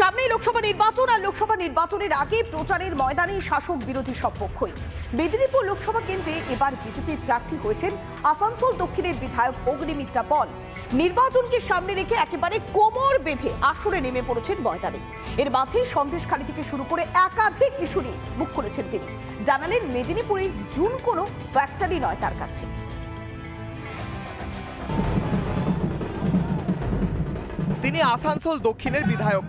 সামনেই লোকসভা নির্বাচন আর লোকসভা নির্বাচনের আগে প্রচারের ময়দানে শাসক বিরোধী সব পক্ষই। মেদিনীপুর লোকসভা কেন্দ্রে এবার বিজেপির প্রার্থী হয়েছেন আসানসোল দক্ষিণের বিধায়ক অগ্নিমিত্রা পল। নির্বাচনকে সামনে রেখে একেবারে কোমর বেঁধে আসরে নেমে পড়েছেন ময়দানে। এর মাঝে সন্দেশখালী থেকে শুরু করে একাধিক ইস্যু নিয়ে মুখ খুলেছেন তিনি। জানালেন, মেদিনীপুরে জুন কোনো ফ্যাক্টরি নয় তার কাছে। তিনি আসানসোল দক্ষিণের বিধায়ক।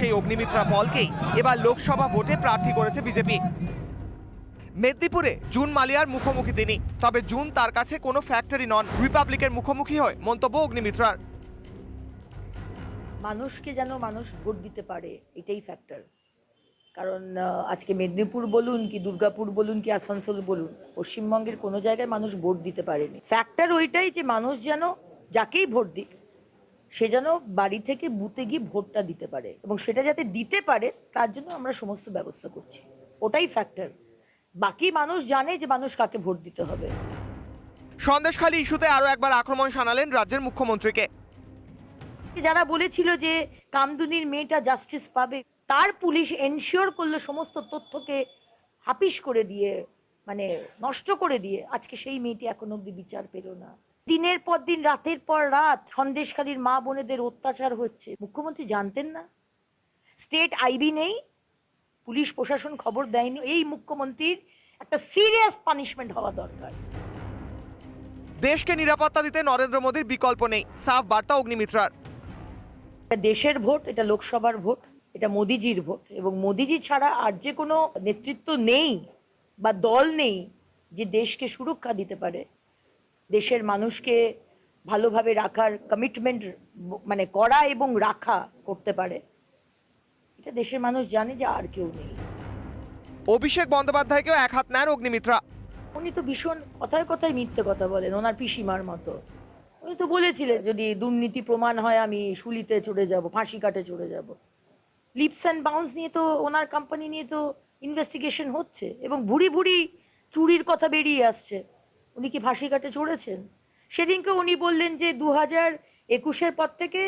সেই অগ্নিমিত্রা পলকেই এবার লোকসভা ভোটে প্রার্থী করেছে বিজেপি। মেদিনীপুরে জুন মালিয়ার মুখোমুখি তিনি, তবে জুন তার কাছে কোনো ফ্যাক্টরি নন। রিপাবলিকের মুখোমুখি হয় মন্তব্য অগ্নিমিত্রার। মানুষকে যেন মানুষ ভোট দিতে পারে, এটাই ফ্যাক্টর কারণ আজকে মেদিনীপুর বলুন কি দুর্গাপুর বলুন কি আসানসোল বলুন, পশ্চিমবঙ্গের কোনো জায়গায় মানুষ ভোট দিতে পারেনি। ফ্যাক্টর ওইটাই যে মানুষ যেন যাকেই ভোট দিক সে যেন বাড়ি থেকে বুথে গিয়ে ভোটটা দিতে পারে এবং সেটা যাতে দিতে পারে তার জন্য আমরা সমস্ত ব্যবস্থা করছি। ওটাই ফ্যাক্টর বাকি মানুষ জানে যে মানুষ কাকে ভোট দিতে হবে। সন্দেশখালী ইস্যুতে আরও একবার আক্রমণ শানালেন রাজ্যের মুখ্যমন্ত্রীকে। যারা বলেছিল যে কামদুনির মেয়েটা জাস্টিস পাবে তার পুলিশ এনশিওর করল সমস্ত তথ্যকে হাপিস করে দিয়ে মানে নষ্ট করে দিয়ে আজকে সেই মেয়েটি এখন অব্দি বিচার পেল না। দিনের পর দিন রাতের পর রাত সন্দেশখালীর মা বোনেদের অত্যাচার হচ্ছে। মুখ্যমন্ত্রী জানতেন না? স্টেট আইবি নেই পুলিশ প্রশাসন খবর দেয়নি। এই মুখ্যমন্ত্রীর একটা সিরিয়াস পানিশমেন্ট হওয়া দরকার। দেশকে নিরাপত্তা দিতে নরেন্দ্র মোদীর বিকল্প নেই সাফ বার্তা অগ্নিমিত্রার। দেশের ভোট এটা লোকসভার ভোট এটা মোদিজির ভোট। এবং মোদিজি ছাড়া আর যে কোনো নেতৃত্ব নেই বা দল নেই যে দেশকে সুরক্ষা দিতে পারে দেশের মানুষকে ভালোভাবে রাখার কমিটমেন্ট মানে করা এবং রাখা করতে পারে। এটা দেশের মানুষ জানে যে আর কেউ নেই। অভিষেক বন্দ্যোপাধ্যায়কেও এক হাত নেন অগ্নিমিত্রা। উনি তো ভীষণ কথায় কথায় মিথ্যে কথা বলেন ওনার পিসিমার মতো। উনি তো বলেছিলেন যদি দুর্নীতি প্রমাণ হয় আমি শুলিতে চড়ে যাব ফাঁসি কাটে চড়ে যাব। লিপস অ্যান্ড বাউন্স নিয়ে তো ওনার কোম্পানি নিয়ে তো ইনভেস্টিগেশন হচ্ছে এবং ভুড়ি ভুড়ি চুরির কথা বেরিয়ে আসছে। উনি কি ফাঁসি কাটে চড়েছেন? সেদিনকে উনি বললেন যে দু হাজার একুশের পর থেকে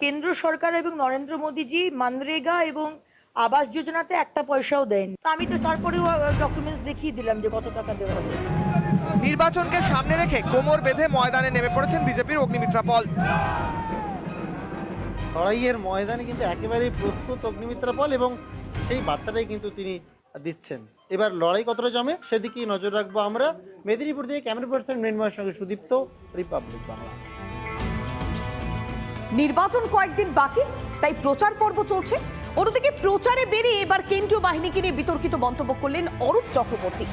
কেন্দ্র সরকার এবং নরেন্দ্র মোদীজি মানরেগা এবং আবাস যোজনাতে একটা পয়সাও দেয়নি। তা আমি তো তারপরেও ডকুমেন্টস দেখিয়ে দিলাম যে কত টাকা দেওয়া হয়েছে। নির্বাচনকে সামনে রেখে কোমর বেঁধে ময়দানে নেমে পড়েছেন বিজেপির অগ্নিমিত্রা পল। লড়াইয়ের ময়দানে কিন্তু একেবারেই প্রস্তুত অগ্নিমিত্রা পল এবং সেই বার্তাটাই কিন্তু তিনি দিচ্ছেন। এবার লড়াই কতটা জমে সেদিকেই নজর রাখব আমরা। মেদিনীপুর থেকে ক্যামেরা পার্সন মৃন্ময়ের সঙ্গে সুদীপ্ত, রিপাবলিক বাংলা। নির্বাচন কয়েকদিন বাকি, তাই প্রচার পর্ব চলছে। অন্যদিকে প্রচারে বেরিয়ে এবার কেন্দ্রীয় বাহিনীকে নিয়ে বিতর্কিত মন্তব্য করলেন অরূপ চক্রবর্তী।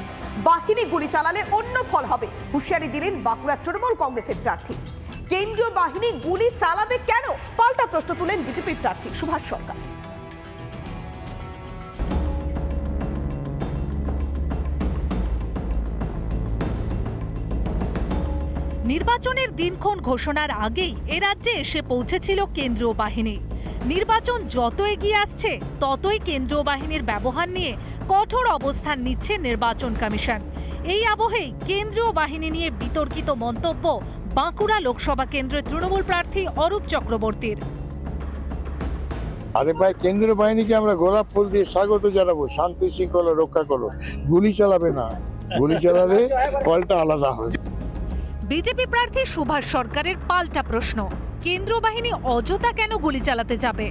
বাহিনী গুলি চালালে অন্য ফল হবে, হুঁশিয়ারি দিলেন বাঁকুড়া তৃণমূল কংগ্রেসের প্রার্থী। কেন্দ্রীয় বাহিনী গুলি চালাবে কেন? পাল্টা প্রশ্ন তুলেন বিজেপির প্রার্থী সুভাষ সরকার। নির্বাচনের দিনক্ষণ ঘোষণার আগেই এ রাজ্যে এসে পৌঁছেছিল কেন্দ্রীয় বাহিনী। নির্বাচন যত এগিয়ে আসছে, ততই কেন্দ্রীয় বাহিনীর ব্যবহার নিয়ে কঠোর অবস্থান নিচ্ছে নির্বাচন কমিশন। এই আবহেই কেন্দ্রীয় বাহিনী নিয়ে বিতর্কিত মন্তব্য বাঁকুড়া লোকসভা কেন্দ্রের তৃণমূল প্রার্থী অরূপ চক্রবর্তীর। আরে ভাই, কেন্দ্রীয় বাহিনীকে আমরা গোলাপ ফুল দিয়ে স্বাগত জানাব। শান্তি শৃঙ্খলা রক্ষা করো। গুলি চালাবে না। গুলি চালালে ফলটা আলাদা হবে বিজেপি প্রার্থী সুভাষ সরকারের পাল্টা প্রশ্ন। কেন্দ্র বাহিনী অযথা কেন গুলি চালাতে যাবে?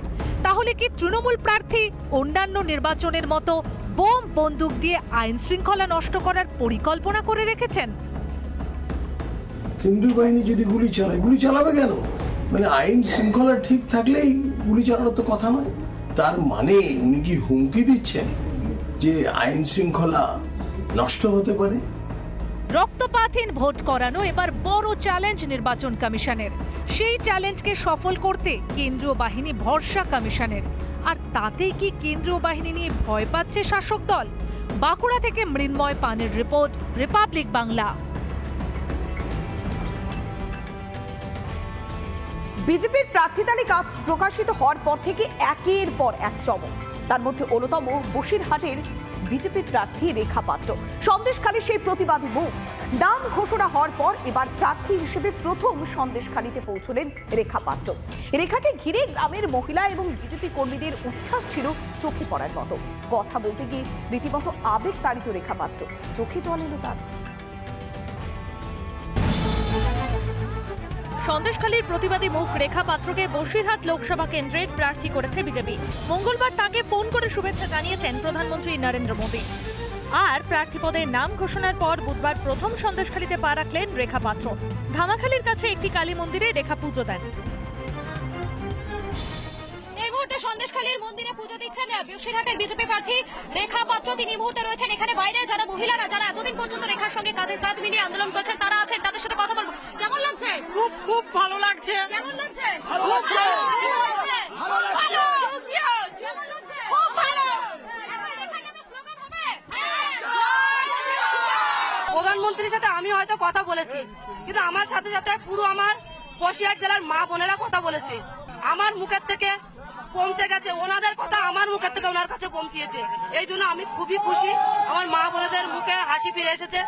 তাহলে কি তৃণমূল প্রার্থী অন্যান্য নির্বাচনের মতো বোম বন্দুক দিয়ে আইন শৃঙ্খলা নষ্ট করার পরিকল্পনা করে রেখেছেন? কেন্দ্রীয় বাহিনী যদি গুলি চালায়, গুলি চালাবে কেন? মানে আইন শৃঙ্খলা ঠিক থাকলেই গুলি চালানোর তো কথা নয়। তার মানে উনি কি হুমকি দিচ্ছেন যে আইন শৃঙ্খলা নষ্ট হতে পারে? রক্তপাতহীন ভোট করানো এবার বড় চ্যালেঞ্জ নির্বাচন কমিশনের। সেই চ্যালেঞ্জকে সফল করতে কেন্দ্রীয় বাহিনী ভরসা কমিশনের। আর তাতেই কি কেন্দ্রীয় বাহিনী নিয়ে ভয় পাচ্ছে শাসক দল? বাঁকুড়া থেকে মৃন্ময় পানের রিপোর্ট, রিপাবলিক বাংলা। বিজেপির প্রার্থী তালিকা প্রকাশিত হওয়ার পর থেকে একের পর এক চমক। তার মধ্যে অন্যতম বসিরহাটের বিজেপির প্রার্থী রেখা পাত্র। সন্দেশখালী সেই প্রতিবাদী মুখ। নাম ঘোষণা হওয়ার পর এবার প্রার্থী হিসেবে প্রথম সন্দেশখালীতে পৌঁছলেন রেখা পাত্র। রেখাকে ঘিরে গ্রামের মহিলা এবং বিজেপি কর্মীদের উচ্ছ্বাস ছিল চোখে পড়ার মতো। কথা বলতে গিয়ে রীতিমতো আবেগ তাড়িত রেখা পাত্র। চোখে জল এলো তার। সন্দেশখালীর প্রতিবাদী মুখ রেখা পাত্রকে বসিরহাট লোকসভা কেন্দ্রের প্রার্থী করেছে বিজেপি। মঙ্গলবার তাকে ফোন করে শুভেচ্ছা জানিয়েছেন প্রধানমন্ত্রী নরেন্দ্র মোদী। আর প্রার্থী পদের নাম ঘোষণার পর বুধবার প্রথম সন্দেশখালীতে পা রাখলেন রেখা পাত্র। ধামাখালীর কাছে একটি কালী মন্দিরে রেখা পুজো দেন। মুহূর্তে মন্দিরে পুজো দিচ্ছেন বসিরহাটের বিজেপি প্রার্থী রেখা পাত্র। তিনি মুহূর্তে রয়েছেন এখানে বাইরে। যারা মহিলারা যারা এতদিন পর্যন্ত রেখার সঙ্গে কাঁধে কাঁধ মিলিয়ে আন্দোলন করছেন তারা আছেন তাদের সাথে কথা বলব। কেমন লাগছে? খুব খুব ভালো লাগছে। কেমন লাগছে? ভালো ভালো লাগছে। কেমন লাগছে? খুব ভালো। এবার এখানে একটা স্লোগান হবে প্রধানমন্ত্রীর সাথে আমি হয়তো কথা বলেছি কিন্তু আমার সাথে সাথে পুরো আমার বসিরহাট জেলার মা বোনেরা কথা বলেছে। আমার মুখের থেকে পৌঁছে গেছে। ওনাদের কথা আমার মুখের থেকে ওনার কাছে পৌঁছিয়েছে। এই জন্য আমি খুবই খুশি। আমার মা বোনেদের মুখে হাসি ফিরে এসেছে।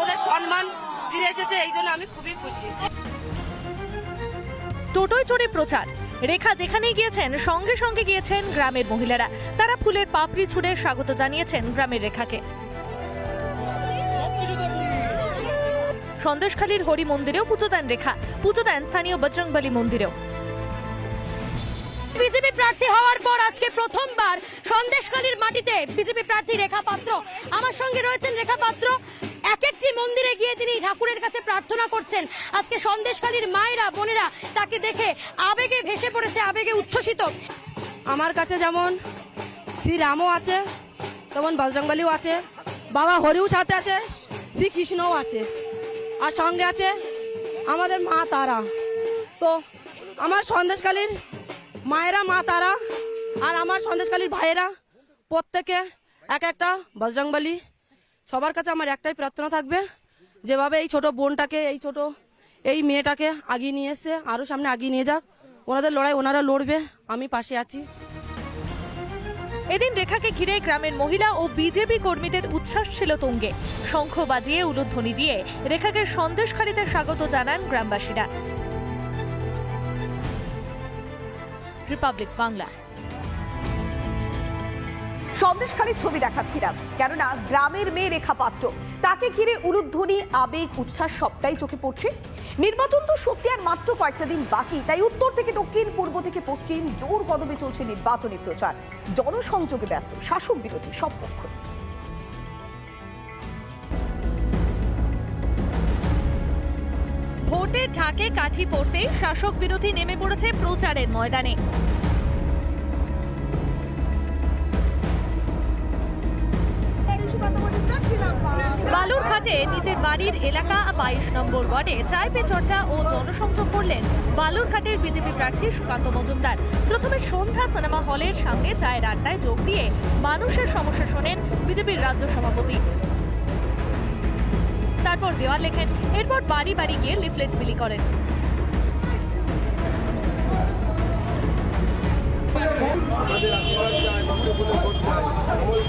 ওদের সম্মান ফিরে এসেছে। এই জন্য আমি খুবই খুশি। টোটোয় চড়ে প্রচার। রেখা যেখানেই গিয়েছেন, সঙ্গে সঙ্গে গিয়েছেন গ্রামের মহিলারা। তারা ফুলের পাপড়ি ছুড়ে স্বাগত জানিয়েছেন গ্রামের রেখাকে। সন্দেশখালীর হরি মন্দিরেও পুজো দেন রেখা। পুজো দেন স্থানীয় বজরংবলী মন্দিরেও। বিজেপি প্রার্থী হওয়ার পর আজকে প্রথমবার সন্দেশখালীর মাটিতে বিজেপি প্রার্থী রেখা পাত্র। আমার সঙ্গে রয়েছেন রেখা পাত্র। এক একটি মন্দিরে গিয়ে তিনি ঠাকুরের কাছে প্রার্থনা করছেন। আজকে সন্দেশখালীর মায়েরা, বোনেরা তাকে দেখে আবেগে ভেসে পড়েছে, আবেগে উচ্ছ্বসিত। আমার কাছে যেমন শ্রীরামও আছে, তেমন বজরংবলীও আছে, বাবা হরিও সাথে আছে শ্রীকৃষ্ণও আছে। আর সঙ্গে আছে আমাদের মা তারা। তো আমার সন্দেশকালীর মায়েরা মা তারা আর আমার সন্দেশকালীর ভাইয়েরা প্রত্যেকে এক একটা বজরংবলী। সবার কাছে আমার একটাই প্রার্থনা থাকবে, যেভাবে এই ছোট বোনটাকে, এই ছোট এই মেয়েটাকে আগিয়ে নিয়ে এসছে আরও সামনে আগিয়ে নিয়ে যাক। ওনাদের লড়াই, ওনারা লড়বে, আমি পাশে আছি। এদিন রেখাকে ঘিরে গ্রামের মহিলা ও বিজেপি কর্মীদের উচ্ছ্বাস ছিল তুঙ্গে। শঙ্খ বাজিয়ে উলুধ্বনি দিয়ে রেখাকে সন্দেশখালীতে স্বাগত জানান গ্রামবাসীরা। রিপাবলিক বাংলা সন্দেশখালীর ছবি দেখাচ্ছিলাম, কেননা গ্রামের মেয়ে রেখা পাত্র। তাকে ঘিরে উলুধ্বনি, আবেগ, উচ্ছ্বাস সবটাই চোখে পড়ছে। নির্বাচন তো সত্যি আর মাত্র কয়েকটা দিন বাকি, তাই উত্তর থেকে দক্ষিণ, পূর্ব থেকে পশ্চিম জোর কদমে চলছে নির্বাচনী প্রচার। জনসংযোগে ব্যস্ত, শাসক বিরোধী সব পক্ষ। ভোটের ঢাকে কাঠি পড়তেই শাসক বিরোধী নেমে পড়েছে প্রচারের ময়দানে। বালুরঘাটে নিজের বাড়ির এলাকা বাইশ নম্বর ওয়ার্ডে চায় পে চর্চা ও জনসংযোগ করলেন বালুরঘাটের বিজেপি প্রার্থী সুকান্ত মজুমদার। প্রথমে সন্ধ্যা সিনেমা হলের সামনে চায়ের আড্ডায় যোগ দিয়ে মানুষের সমস্যা শোনেন বিজেপির রাজ্য সভাপতি। তারপর দেওয়াল লেখেন এরপর বাড়ি বাড়ি গিয়ে লিফলেট বিলি করেন। ছাতনা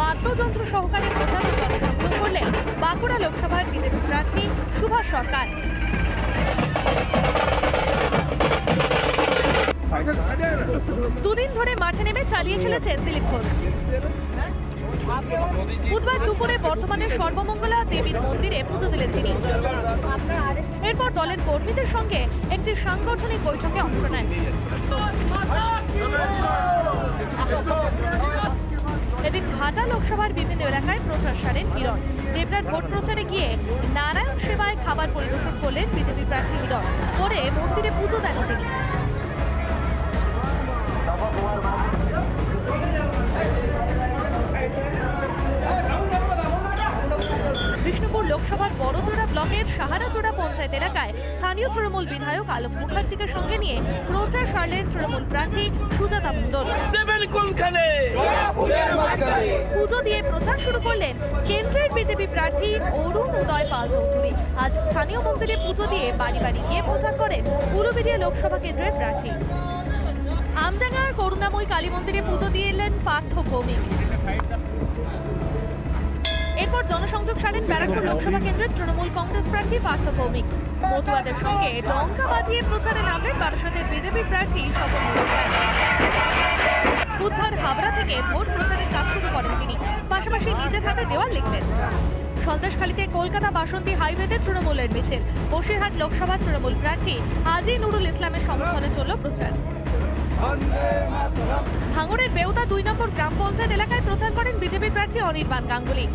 বাদ্যযন্ত্র সহকারে প্রচার জনসংযোগ করলেন বাঁকুড়া লোকসভার বিজেপি প্রার্থী সুভাষ সরকার। দুদিন ধরে মাঠে নেমে চালিয়ে খেলেছেন দিলীপ ঘোষ। বুধবার দুপুরে বর্ধমানের সর্বমঙ্গলা দেবীর মন্দিরে পুজো দিলেন তিনি। এরপর দলের কর্মীদের সঙ্গে একটি সাংগঠনিক বৈঠকে অংশ নেন। এদিন ঘাটা লোকসভার বিভিন্ন এলাকায় প্রচার সারেন হিরণ। দেবরার ভোট প্রচারে গিয়ে নারায়ণ সেবায় খাবার পরিবেশন করলেন বিজেপি প্রার্থী হিরণ। পরে মন্দিরে পুজো দেন তিনি। পঞ্চায়েত এলাকায় স্থানীয় তৃণমূল বিধায়ক আলোক মুখার্জিকে সঙ্গে নিয়ে প্রচার সারলেন তৃণমূল প্রার্থী সুজাতা মণ্ডল। পুজো দিয়ে প্রচার শুরু করলেন কেন্দ্রের বিজেপি প্রার্থী অরুণ উদয় পাল চৌধুরী। আজ স্থানীয় মন্দিরে পুজো দিয়ে বাড়ি বাড়ি গিয়ে প্রচার করেন উলুবেড়িয়া লোকসভা কেন্দ্রের প্রার্থী। আমডাঙ্গার করুণাময়ী কালী মন্দিরে পুজো দিয়ে এলেন পার্থ ভৌমিক। এরপর জনসংযোগ সারেন ব্যারাকপুর লোকসভা কেন্দ্রের তৃণমূল কংগ্রেস প্রার্থী পার্থ ভৌমিক। মতুয়াদের সঙ্গে ডঙ্কা বাজিয়ে প্রচারে নামলেন বারাসতের বিজেপি প্রার্থী স্বপন বুধবার হাবড়া থেকে ভোট প্রচারের কাজ শুরু করেন তিনি। পাশাপাশি নিজের হাতে দেওয়াল লিখলেন। সন্দেশখালীতে কলকাতা বাসন্তী হাইওয়েতে তৃণমূলের মিছিল। বসিরহাট লোকসভা তৃণমূল প্রার্থী আজি নুরুল ইসলামের সমর্থনে চলল প্রচার। ভাঙড়ের বেউদা দুই নম্বর গ্রাম পঞ্চায়েত এলাকায় প্রচার করেন বিজেপি প্রার্থী অনির্বাণ গাঙ্গুলি।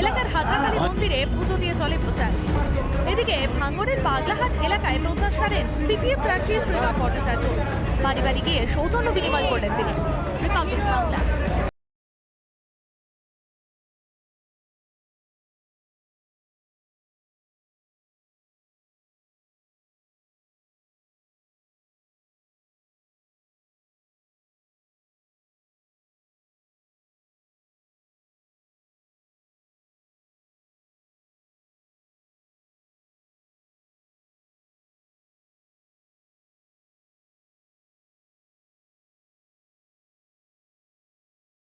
এলাকার হাজরাকালী মন্দিরে পুজো দিয়ে চলে প্রচার। এদিকে ভাঙড়ের বাগলাহাট এলাকায় প্রচার সারেন সিপিএম প্রার্থী শ্রীরাম ভট্টাচার্য। বাড়ি বাড়ি গিয়ে সৌজন্য বিনিময় করলেন তিনি। বাংলা।